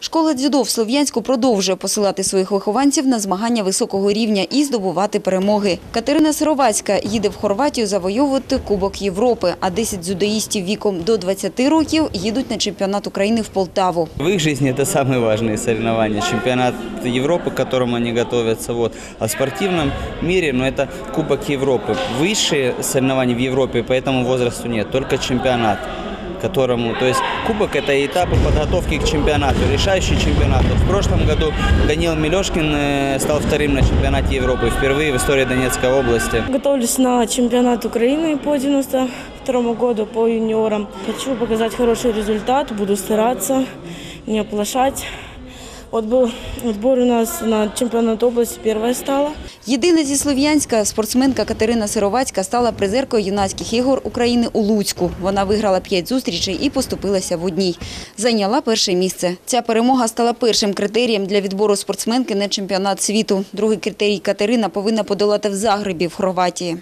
Школа дзюдо в Слов'янську продовжує посилати своїх вихованців на змагання високого рівня і здобувати перемоги. Катерина Сировацька їде в Хорватію завойовувати Кубок Європи, а 10 дзюдоїстів віком до 20 років їдуть на чемпіонат України в Полтаву. В их жизни это самые важные соревнования. Чемпионат Европы, к которому они готовятся. Вот. А в спортивном мире, ну, это Кубок Европы. Высшие соревнования в Европе по этому возрасту нет, только чемпионат которому, то есть кубок это этапы подготовки к чемпионату, решающий чемпионат. В прошлом году Данил Милешкин э, стал вторым на чемпионате Европы, впервые в истории Донецкой области. Готовлюсь на чемпионат Украины по 92 году по юниорам. Хочу показать хороший результат, буду стараться, не оплошать. Вот был отбор у нас на чемпионат области, первая стала. Єдина зі Слов'янська спортсменка Катерина Сировацька стала призеркою юнацьких ігор України у Луцьку. Вона виграла п'ять зустрічей і поступилася в одній. Зайняла перше місце. Ця перемога стала першим критерієм для відбору спортсменки на чемпіонат світу. Другий критерій Катерина повинна подолати в Загребі в Хорватії.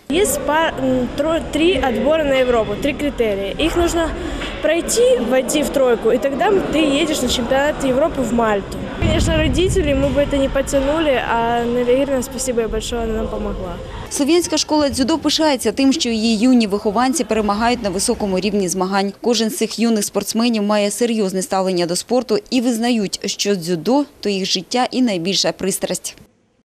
Тро- три отбора на Европу, три критерия. Их нужно пройти, войти в тройку, и тогда ты едешь на чемпионат Европы в Мальту. Конечно, родители, мы бы это не потянули, а Неля Игоревна, спасибо ей большое, она нам помогла. Слов'янська школа дзюдо пишається тим, що її юні вихованці перемагають на високому рівні змагань. Кожен з цих юних спортсменів має серйозне ставлення до спорту і визнають, що дзюдо – то їх життя і найбільша пристрасть.